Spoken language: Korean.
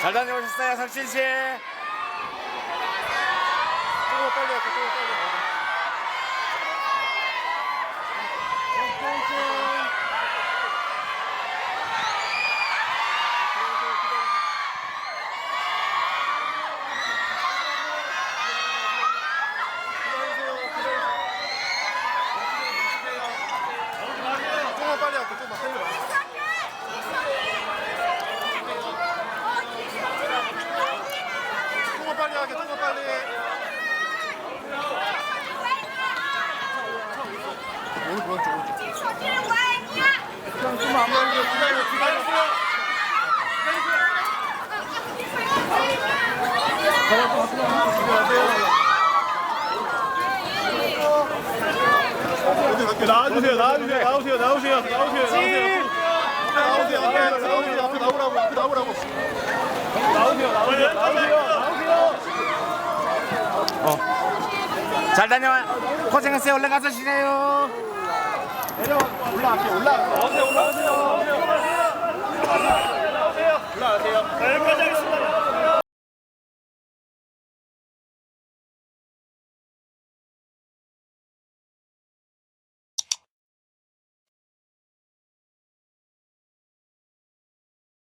잘 다녀오셨어요, 석진 씨. 나와주세요, 나와주세요, 나오세요, 나오세요, 나오세요, 나오세요. 나오세요 앞에 나오세요 앞에 나오라고 앞에 나오라고 나오세요, 나오세요, 나오세요. 잘 다녀와. 고생했어요. 올라가서 쉬세요. 올라갈게. 올라 올라